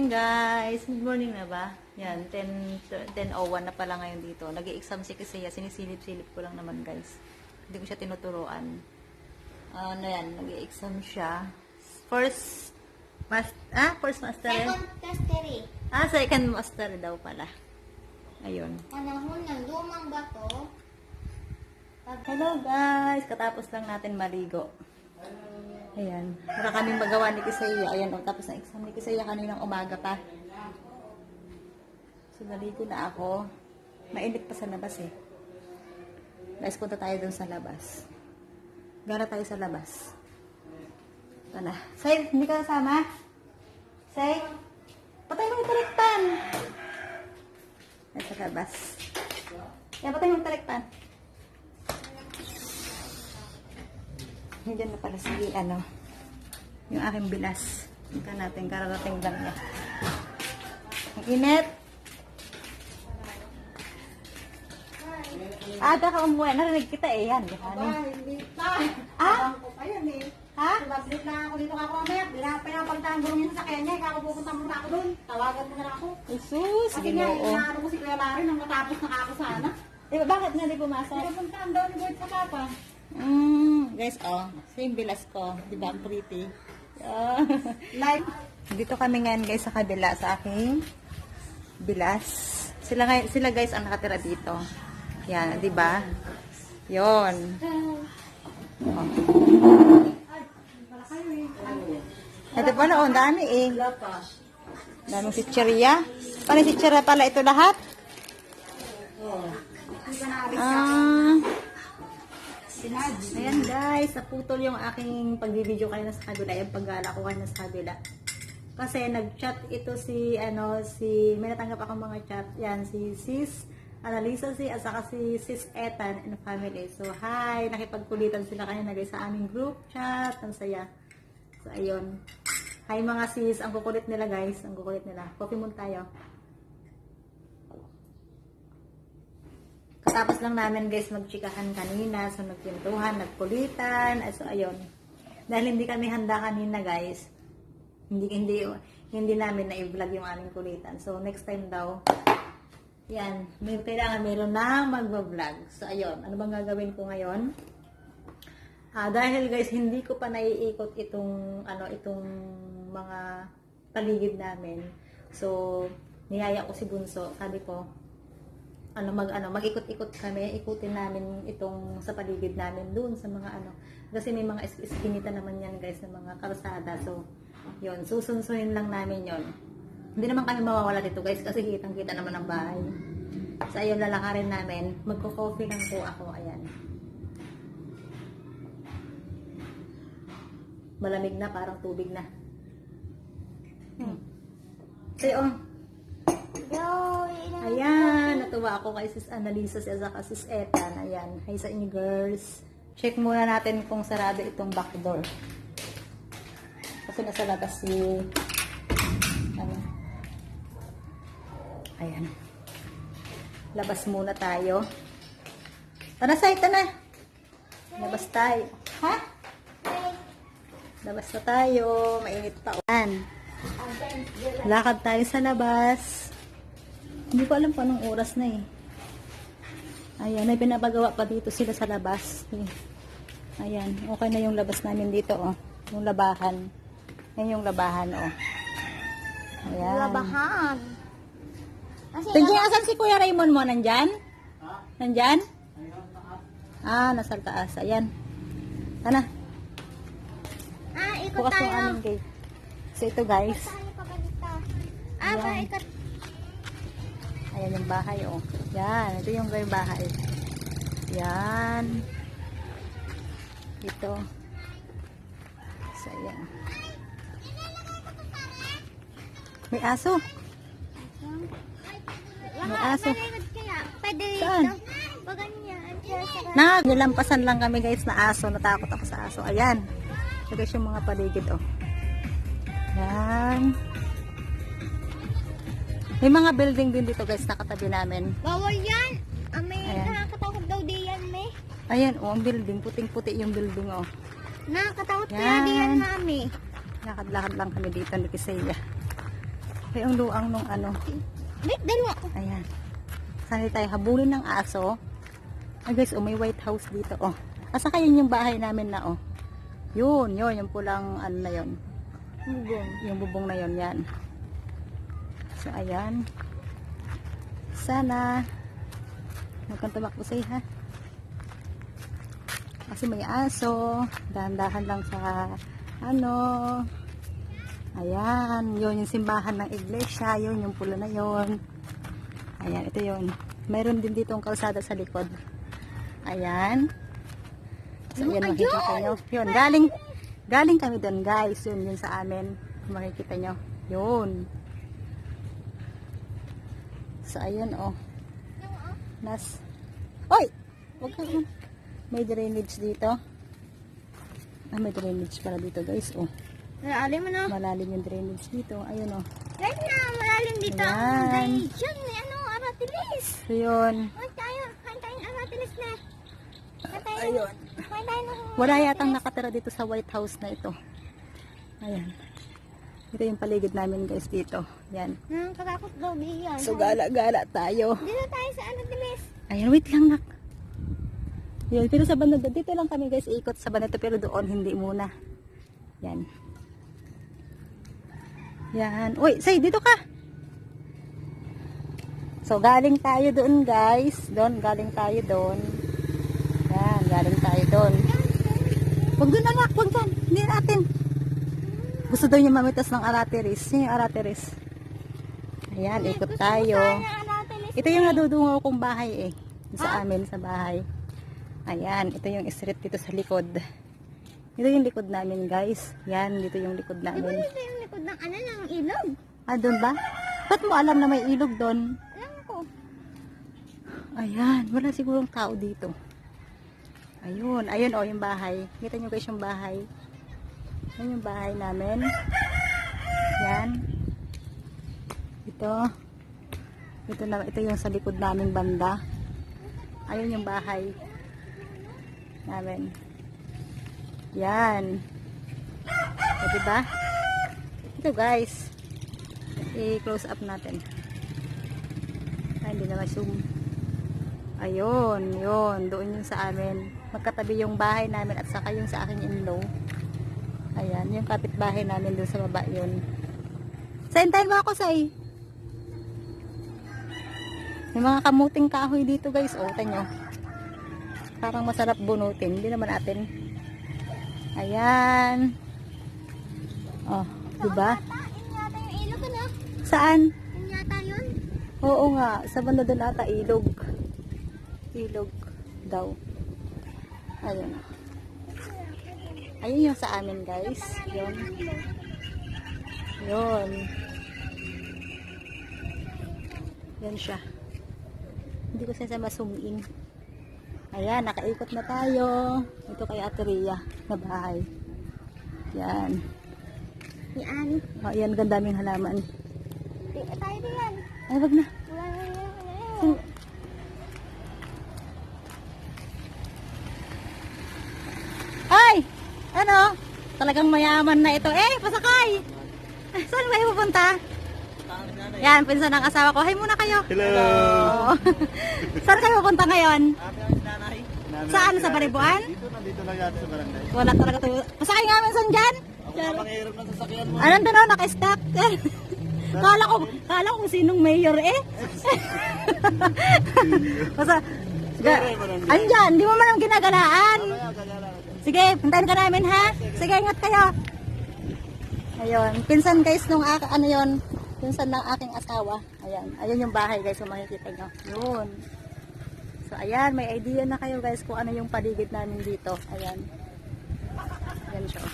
morning guys. Good morning na ba? Yan, 10, 10.01 na pala ngayon dito. Nag-i-exam si Kisaya. Sinisilip-silip ko lang naman guys. Hindi ko siya tinuturuan. Ano yan, nag-i-exam siya. First, mas, ah, first master. Second testery. Ah, second master daw pala. Ayun. Panahon ng lumang bato. Hello guys! Katapos lang natin maligo. Ayan. Para kaming magawa ni Kisaya. Ayan, o, tapos na exam ni Kisaya kaninang umaga pa. So, naligo na ako. Mainit pa sa labas eh. Guys, punta tayo dun sa labas. Gara tayo sa labas. Tala. Say, hindi ka kasama? Say, patay mo yung talikpan. Ay, sa labas. Yan, patay mo yung talikpan. Nandiyan na pala si, ano, yung aking bilas. Tingnan natin, kararating lang niya. Ang init. Aga ka umuwi. Narinig kita eh. Yan, di ba? hindi pa. Ah? Yun eh. Ha? Babalik na ako dito kako mamaya. Pinapalitan ko yung sakyan niya. Kako pupunta muna ako doon. Tawagan mo na lang ako. Jesus, Kasi nga, inaano ko si Kuya Larry nang matapos na ako sana. Di ba, bakit nga di pumasok? Pinapuntaan daw ni Boyd sa papa. Mm, guys, oh. Same bilas ko. Di ba, ang pretty? Ah. Like, Dito kami ngayon guys sa kabila sa aking bilas. Sila sila guys ang nakatira dito. Yan, 'di ba? 'Yon. Oh. Ito pala, oh, ang dami eh. pa. Daming chicheria. Paano chicheria pala ito lahat? Ah. Ayan guys, naputol yung aking pagbibideo kayo na sa kabila, yung paggala ko kayo na sa kabila. Kasi nag-chat ito si, ano, si, may natanggap ako mga chat, yan, si Sis, Annalisa si, at saka si Sis Ethan and family. So, hi, nakipagkulitan sila kanina guys sa aming group chat, ang saya. So, ayun. Hi mga sis, ang kukulit nila guys, ang kukulit nila. Coffee muna tayo. Katapos lang namin guys magchikahan kanina, so nagkwentuhan, nagkulitan, at so ayun. Dahil hindi kami handa kanina guys, hindi hindi hindi namin na i-vlog yung aming kulitan. So next time daw, yan, may kailangan meron na magba-vlog. So ayun, ano bang gagawin ko ngayon? Ah, dahil guys, hindi ko pa naiikot itong ano itong mga paligid namin. So, niyaya ko si Bunso. Sabi ko, ano mag ano mag-ikot-ikot kami, ikutin namin itong sa paligid namin doon sa mga ano kasi may mga is- iskinita naman yan guys ng mga kalsada. So, yon susunsuhin lang namin yon Hindi naman kami mawawala dito guys kasi kitang-kita naman ang bahay. So, ayun, lalakarin namin. Magko-coffee lang po ako. Ayan. Malamig na, parang tubig na. Hmm. So, Ayan, natuwa ako kay Sis Annalisa at saka Sis Ethan. Ayan, hi sa inyo girls. Check muna natin kung sarado itong back door. Kasi nasa labas si... Ano? Ayan. Labas muna tayo. Tara, Sai, tara. Labas tayo. Ha? Labas na tayo. Mainit pa. Lakad tayo sa labas. Hindi ko alam pa anong oras na eh. Ayan, may pinapagawa pa dito sila sa labas. Eh. Ayan, okay na yung labas namin dito oh. Yung labahan. Yan yung labahan oh. Ayan. Labahan. Kasi Tingnan, asan si Kuya Raymond mo? Nandyan? Nandyan? Ah, nasa taas. Ayan. Tana, Ah, ikot bukas yung tayo. aming gate. So ito guys. Tayo pa ganito. Ah, ikot. Ayan yung bahay, oh. Yan, ito yung yung bahay. Yan. Ito. So, ayan. May aso. May aso. Pwede Saan? dito. Pag ganyan. Kaya sa Na, nilampasan lang kami guys na aso. Natakot ako sa aso. Ayan. So guys, yung mga paligid, oh. Yan. May mga building din dito guys, nakatabi namin. Bawal yan. Ah, may Ayan. nakakatakot daw di yan, may. Ayan, oh, ang building. Puting-puti yung building, oh. Nakakatakot Yan. kaya di yan, mami. Lakad-lakad lang kami dito ni Kisaya. Ay, ang luang nung ano. Wait, dalawa. Ayan. Sana tayo habulin ng aso. Ay guys, oh, may White House dito. Oh. Asa kayo yung bahay namin na oh. Yun, yun, yung pulang ano na yun. Bubong. Yung bubong na yun, yan. So, ayan. Sana huwag kang tumakbo say ha. Kasi may aso. Dahan-dahan lang sa ano. Ayan. Yun yung simbahan ng iglesia. Yun yung pula na yun. Ayan, ito yun. Meron din dito ang kalsada sa likod. Ayan. So, ayan, makikita nyo. Yun, galing, galing kami doon, guys. Yun, yun sa amin. Makikita nyo. Yun. So, ayun, oh. Nas. Oy! Huwag ka naman. May drainage dito. Ah, may drainage pala dito, guys. Oh, Malalim mo na. malalim yung drainage dito. Ayun, oh. Right na, malalim dito. Ayan. Drainage yun. May ano, aratilis. So, yun. Tayo. Kain tayo ng aratilis na. Ayun. Wala yatang nakatira dito sa White House na ito. Ayan. Ito yung paligid namin guys dito. Yan. Nang kakakot daw diyan. So gala-gala tayo. Dito tayo sa aratilis. Ayan, wait lang nak. Yun, pero sa banda dito lang kami guys ikot sa banda pero doon hindi muna. Yan. Yan. Uy, say dito ka. So galing tayo doon guys. Doon, galing tayo doon. Yan, galing tayo doon. Huwag doon anak, huwag doon. Hindi natin. Gusto daw niya mamitas ng arateris. Yun yung arateris. Ayan, ikot tayo. Ito yung nadudungaw kong bahay eh. Sa amin, sa bahay. Ayan, ito yung street dito sa likod. Ito yung likod namin guys. Yan, dito yung likod namin. dito yung likod ng ano, ng ilog? Ah, doon ba? Ba't mo alam na may ilog doon? Alam ko. Ayan, wala sigurong tao dito. Ayun, ayun oh, yung bahay. Kita nyo guys yung bahay. Yan yung bahay namin. Yan. Ito. Ito na, ito yung sa likod naming banda. Ayun yung bahay namin. Yan. O, diba? Ito guys. I-close up natin. Ay, hindi na ma-zoom. Ayun, yun. Doon yung sa amin. Magkatabi yung bahay namin at saka yung sa aking in-law. Ayan, yung kapitbahay namin doon sa baba yun. Saintayin mo ako, Say. May mga kamuting kahoy dito, guys. O, tanyo. Parang masarap bunutin. Hindi naman atin. Ayan. Oh, diba? Ano? Saan? Yun. Oo nga, sa banda doon ata ilog. Ilog daw. Ayun. Ayun yung sa amin guys. Yun. Yun. Yan siya. Hindi ko siya masumiin. Ayan, nakaikot na tayo. Ito kay Ate Rhea na bahay. Yan. Yan. Oh, yan, gandaming halaman. Tayo diyan. Ay, wag na. Wala na yun. Wala na yun. Ay! Ano? Talagang mayaman na ito. Eh, pasakay! Saan kayo pupunta? Yan, pinsan ng asawa ko. Hay muna kayo. Hello! Saan kayo pupunta ngayon? Saan? Sa Baribuan? Dito na, dito lang yata sa barangay. Wala talaga to. Pasakay nga minsan dyan. Ako na panghirap ng sasakyan mo. Anong doon, naka-stack? kala ko, kala ko kung sinong mayor eh. Basta, andyan, di mo man ang ginagalaan. Sige, puntahan ka namin ha. Sige, ingat kayo. Ayun, pinsan guys nung ano yon, pinsan ng aking asawa. Ayan, ayun yung bahay guys, kung makikita nyo. Yun. So ayan, may idea na kayo guys kung ano yung paligid namin dito. Ayan. Ayan siya.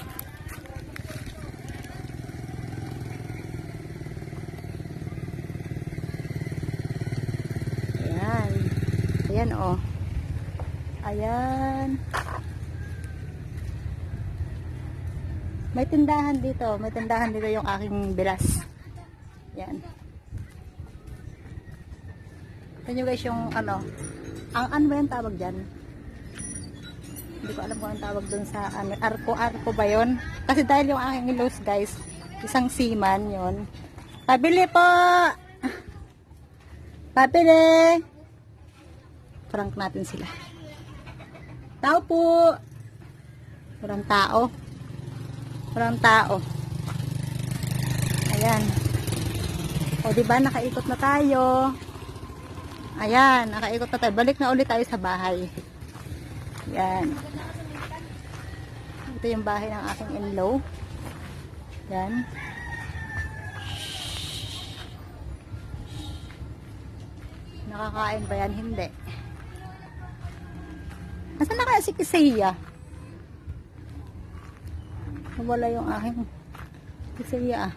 Ayan. Ayan oh. Ayan. May tindahan dito. May tindahan dito yung aking bilas. Yan. Ito nyo guys yung ano. Ang ano ba yung tawag dyan? Hindi ko alam kung ang tawag dun sa ano. Arko-arko ba yun? Kasi dahil yung aking ilos guys, isang seaman yon Pabili po! Pabili! Prank natin sila. Tao po! Walang tao. Walang tao. Ayan. O, di ba nakaikot na tayo. Ayan, nakaikot na tayo. Balik na ulit tayo sa bahay. Ayan. Ito yung bahay ng aking in-law. Yan. Nakakain ba yan? Hindi. Nasaan na kaya si Kisaya? Wala yung aking Kisaya ah.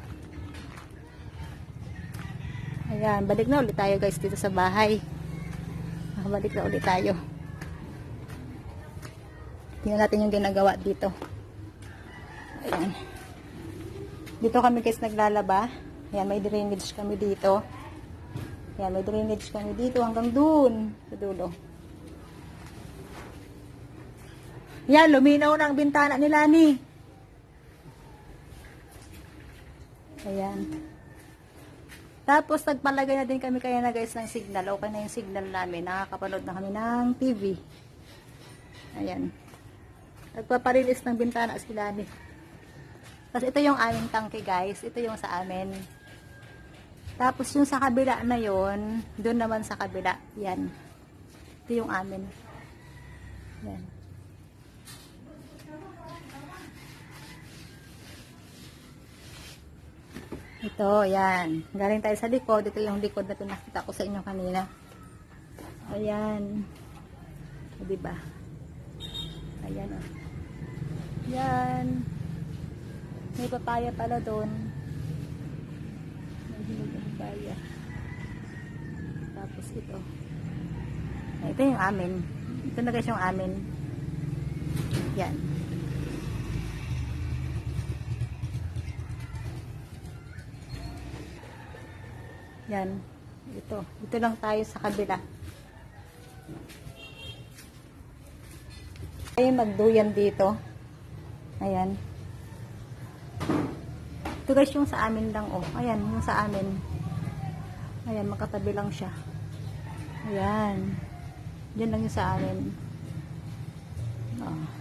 Ayan, balik na ulit tayo guys dito sa bahay. Balik na ulit tayo. Tingnan natin yung ginagawa dito. Ayan. Dito kami guys naglalaba. Ayan, may drainage kami dito. Ayan, may drainage kami dito hanggang dun. Sa dulo. Yan, luminaw na ang bintana ni. Ayan. Tapos nagpalagay na din kami kaya na guys ng signal. Okay na yung signal namin. Nakakapanood na kami ng TV. Ayan. Nagpaparilis ng bintana sila ni. Tapos ito yung aming tangke guys. Ito yung sa amin. Tapos yung sa kabila na yon, doon naman sa kabila. Yan. Ito yung amin. Yan. Ito, yan. Galing tayo sa likod. Ito yung likod na pinakita ko sa inyo kanina. Ayan. O, diba? Ayan, o. Yan. May papaya pala doon. May papaya. Tapos ito. Ito yung amin. Ito na guys yung amin. Yan. Yan. Ito. Ito lang tayo sa kabila. Tayo magduyan dito. Ayan. Ito guys yung sa amin lang oh. Ayan, yung sa amin. Ayan, makatabi lang siya. Ayan. Diyan lang yung sa amin. Oh.